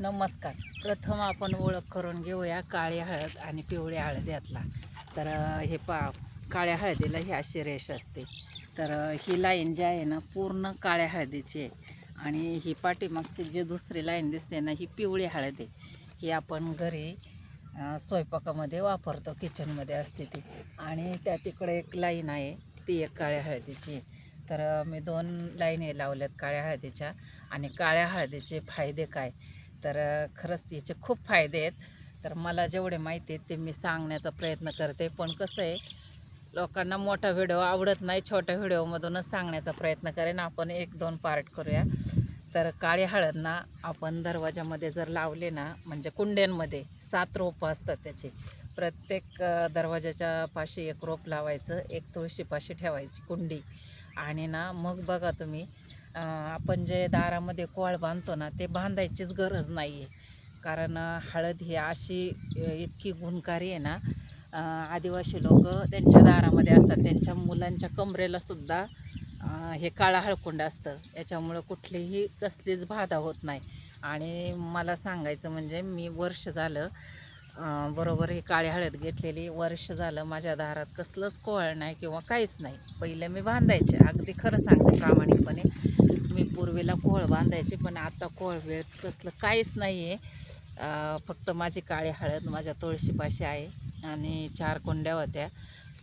नमस्कार. प्रथम आपण ओळख करून घेऊया काळी हळद आणि पिवळी हळद यातला. तर हे पा काळ्या हळदीला ही अशी रेष असते. तर ही लाईन जी आहे ना पूर्ण काळ्या हळदीची आहे. आणि ही पाठीमागची जी दुसरी लाईन दिसते ना ही पिवळी हळद आहे. ही आपण घरी स्वयंपाकामध्ये वापरतो किचनमध्ये असते ती. आणि त्या तिकडे एक लाईन आहे ती एक काळ्या हळदीची आहे. तर मी दोन लाईनी लावल्यात काळ्या हळदीच्या. आणि काळ्या हळदीचे फायदे काय? तर खरंच याचे खूप फायदे आहेत. तर मला जेवढे माहिती आहेत ते मी सांगण्याचा प्रयत्न करते. पण कसं आहे लोकांना मोठा व्हिडिओ आवडत नाही छोट्या व्हिडिओमधूनच सांगण्याचा प्रयत्न करेन. आपण एक दोन पार्ट करूया. तर काळी हळद ना आपण दरवाजामध्ये जर लावले ना म्हणजे कुंड्यांमध्ये सात रोपं असतात त्याचे. प्रत्येक दरवाजाच्या पाशी एक रोप लावायचं एक तुळशीपाशी ठेवायची कुंडी. आणि ना मग बघा तुम्ही आपण जे दारामध्ये कोळ बांधतो ना ते बांधायचीच गरज नाही आहे कारण हळद ही अशी इतकी गुणकारी आहे ना आदिवासी लोक त्यांच्या दारामध्ये असतात. त्यांच्या मुलांच्या कमरेलासुद्धा हे काळा हळकुंड असतं. याच्यामुळं कुठलीही कसलीच बाधा होत नाही. आणि मला सांगायचं म्हणजे मी वर्ष झालं बरोबर ही काळी हळद घेतलेली. वर्ष झालं माझ्या दारात कसलंच कोळ नाही किंवा काहीच नाही. पहिलं मी बांधायचे. अगदी खरं सांगते प्रामाणिकपणे. मी पूर्वीला कोळ बांधायचे पण आता कोळ वेळ कसलं काहीच नाही आहे फक्त माझी काळी हळद माझ्या तुळशीपाशी आहे आणि चार कुंड्या होत्या.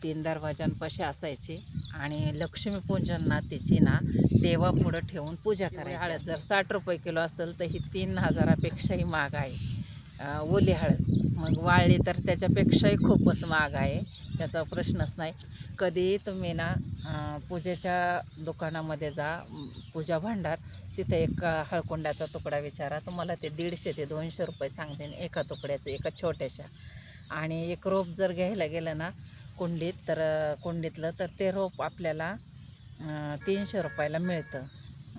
तीन दरवाजांपाशी असायची आणि लक्ष्मीपूजन ना तिची ना देवापुढं ठेवून पूजा करायची. हळद जर साठ रुपये किलो असेल तर ही तीन हजारापेक्षाही महाग आहे. ओली हळद. मग वाळली तर त्याच्यापेक्षाही खूपच महाग आहे त्याचा प्रश्नच नाही. कधी तुम्ही ना पूजेच्या दुकानामध्ये जा पूजा भांडार तिथे एक हळकुंड्याचा हळकुंडाचा तुकडा विचारा. तुम्हाला ते दीडशे ते दोनशे रुपये सांगते एका तुकड्याचं एका छोट्याशा. आणि एक रोप जर घ्यायला गेलं ना कुंडीत तर कुंडीतलं तर ते रोप आपल्याला तीनशे रुपयाला मिळतं.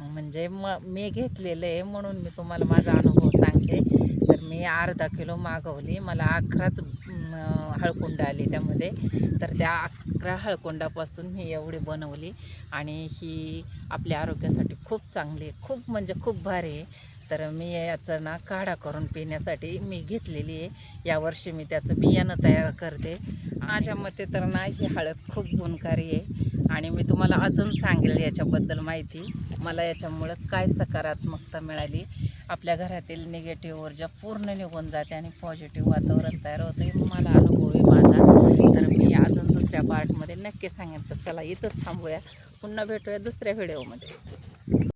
म्हणजे म मी घेतलेलं आहे म्हणून मी तुम्हाला माझा अनुभव सांगते. तर मी अर्धा किलो मागवली. मला अकराच हळकुंड आली त्यामध्ये. तर त्या अकरा हळकुंडापासून मी एवढी बनवली. आणि ही आपल्या आरोग्यासाठी खूप चांगली आहे. खूप म्हणजे खूप भारी आहे. तर मी याचं ना काढा करून पिण्यासाठी मी घेतलेली आहे. यावर्षी मी त्याचं बियाणं तयार करते. माझ्या मते तर ना ही हळद खूप गुणकारी आहे. आणि मी तुम्हाला अजून सांगेल याच्याबद्दल माहिती. मला याच्यामुळं काय सकारात्मकता मिळाली. आपल्या घरातील निगेटिव्ह ऊर्जा पूर्ण निघून जाते आणि पॉझिटिव्ह वातावरण तयार होतं. हे मला अनुभव आहे माझा. तर मी अजून दुसऱ्या पार्टमध्ये नक्की सांगेन. तर चला इथंच थांबूया. पुन्हा भेटूया दुसऱ्या व्हिडिओमध्ये